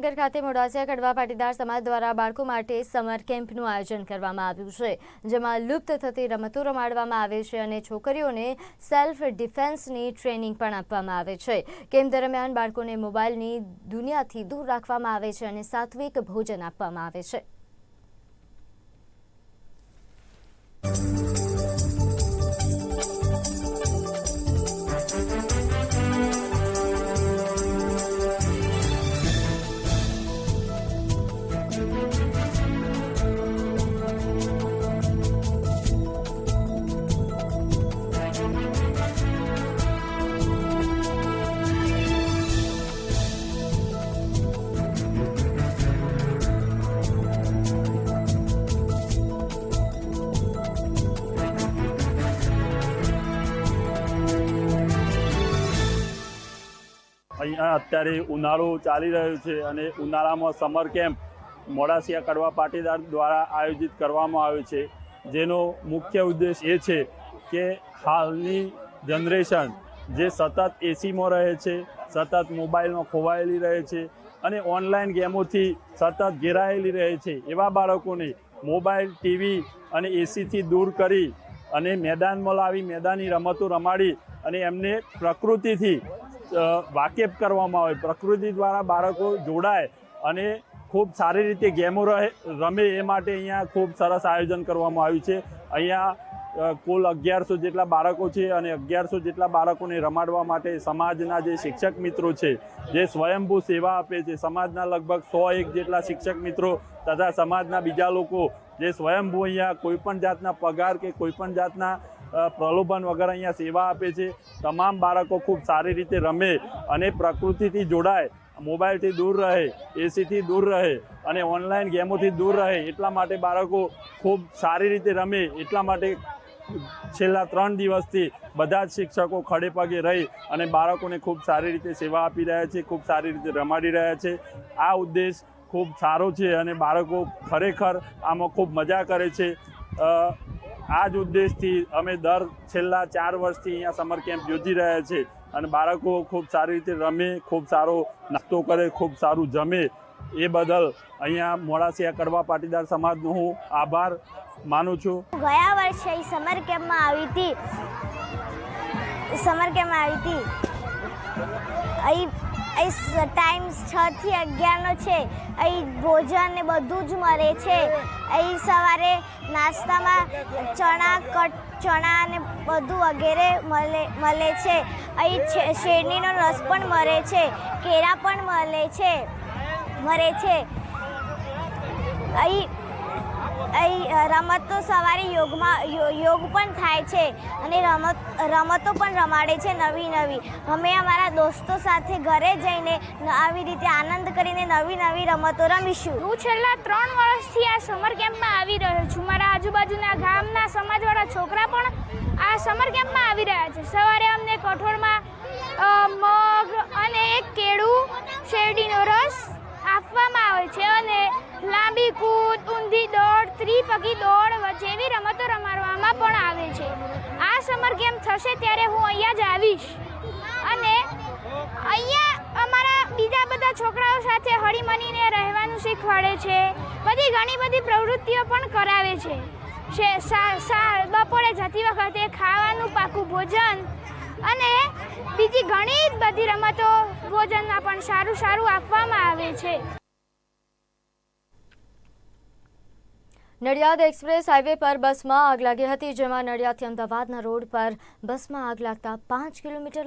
નગર ખાતે મોડાસા કડવા પાટીદાર સમાજ દ્વારા બાળકો માટે સમર કેમ્પનું આયોજન કરવામાં આવ્યું છે, જેમાં લુપ્ત થતી રમતો રમાડવામાં આવે છે અને છોકરીઓને સેલ્ફ ડિફેન્સની ટ્રેનિંગ પણ આપવામાં આવે છે. કેમ્પ દરમિયાન બાળકોને મોબાઈલની દુનિયાથી દૂર રાખવામાં આવે છે અને સાત્વિક ભોજન આપવામાં આવે છે. અહીંયા અત્યારે ઉનાળો ચાલી રહ્યો છે અને ઉનાળામાં સમર કેમ્પ મોડાસિયા કડવા પાટીદાર દ્વારા આયોજિત કરવામાં આવ્યો છે. જેનો મુખ્ય ઉદ્દેશ એ છે કે હાલની જનરેશન જે સતત એસીમાં રહે છે, સતત મોબાઈલમાં ખોવાયેલી રહે છે અને ઓનલાઈન ગેમોથી સતત ઘેરાયેલી રહે છે. એવા બાળકોને મોબાઈલ, ટીવી અને એસીથી દૂર કરી અને મેદાનમાં લાવી, મેદાની રમતો રમાડી અને એમને પ્રકૃતિથી વાકેફ કરવામાં આવે. પ્રકૃતિ દ્વારા બાળકો જોડાય અને ખૂબ સારી રીતે ગેમો રહે, રમે એ માટે અહીંયા ખૂબ સરસ આયોજન કરવામાં આવ્યું છે. અહીંયા કુલ અગિયારસો જેટલા બાળકો છે અને અગિયારસો જેટલા બાળકોને રમાડવા માટે સમાજના જે શિક્ષક મિત્રો છે, જે સ્વયંભૂ સેવા આપે છે, સમાજના લગભગ સો એક જેટલા શિક્ષક મિત્રો તથા સમાજના બીજા લોકો જે સ્વયંભૂ અહીંયા કોઈપણ જાતના પગાર કે કોઈપણ જાતના પ્રલોભન વગર અહીંયા સેવા આપે છે. તમામ બાળકો ખૂબ સારી રીતે રમે અને પ્રકૃતિથી જોડાય. મોબાઈલથી દૂર રહે, એસીથી દૂર રહે અને ઓનલાઈન ગેમોથી દૂર રહે એટલા માટે બાળકો ખૂબ સારી રીતે રમે એટલા માટે છેલ્લા ત્રણ દિવસથી બધા જ શિક્ષકો ખડે પગે રહી અને બાળકોને ખૂબ સારી રીતે સેવા આપી રહ્યા છે, ખૂબ સારી રીતે રમાડી રહ્યા છે. આ ઉદ્દેશ ખૂબ સારો છે અને બાળકો ખરેખર આમાં ખૂબ મજા કરે છે. આ જ ઉદ્દેશથી અમે દર છેલ્લા ચાર વર્ષથી અહીંયા સમર કેમ્પ યોજી રહ્યા છે અને બાળકો ખૂબ સારી રીતે રમે, ખૂબ સારો નાસ્તો કરે, ખૂબ સારું જમે. એ બદલ અહીંયા મોડાસિયા કડવા પાટીદાર સમાજનો હું આભાર માનું છું. ગયા વર્ષે સમર કેમ્પમાં આવી હતી. સમર કેમ્પમાં આવી હતી. અહીં અહીં ટાઈમ છ થી અગિયારનો છે. અહીં ભોજન ને બધું જ મળે છે. અહીં સવારે નાસ્તામાં ચણા, કટ, ચણા ને બધું વગેરે મળે મળે છે. અહીં શેરડીનો રસ પણ મળે છે. કેરા પણ મળે છે મળે છે. અહીં રમતો સવારે યોગમાં યોગ પણ થાય છે અને રમત, રમતો પણ રમાડે છે નવી નવી. અમે અમારા દોસ્તો સાથે ઘરે જઈને આવી રીતે આનંદ કરીને નવી નવી રમતો રમીશું. હું છેલ્લા ત્રણ વર્ષથી આ સમર કેમ્પમાં આવી રહ્યો છું. મારા આજુબાજુના ગામના સમાજવાળા છોકરા પણ આ સમર કેમ્પમાં આવી રહ્યા છે. સવારે અમને કઠોળમાં મગ અને એક કેળું શેરડીનો રસ આપવામાં આવે છે અને લાંબી કૂદ, ઊંધી દોડ ત્રિપગી દોડ જેવી રમતો રમાડવામાં પણ આવે છે. આ સમર ગેમ થશે ત્યારે હું અહીંયા જ આવીશ. અને અહીંયા અમારા બીજા બધા છોકરાઓ સાથે હળીમળીને રહેવાનું શીખવાડે છે. બધી ઘણી બધી પ્રવૃત્તિઓ પણ કરાવે છે. બપોરે જતી વખતે ખાવાનું, પાકું ભોજન અને બીજી ઘણી બધી રમતો ભોજનમાં પણ સારું સારું આપવામાં આવે છે. નડિયાદ એક્સપ્રેસ હાઈવે પર બસમાં આગ લાગી હતી, જેમાં નડિયાદથી અમદાવાદના રોડ પર બસમાં આગ લાગતા પાંચ કિલોમીટર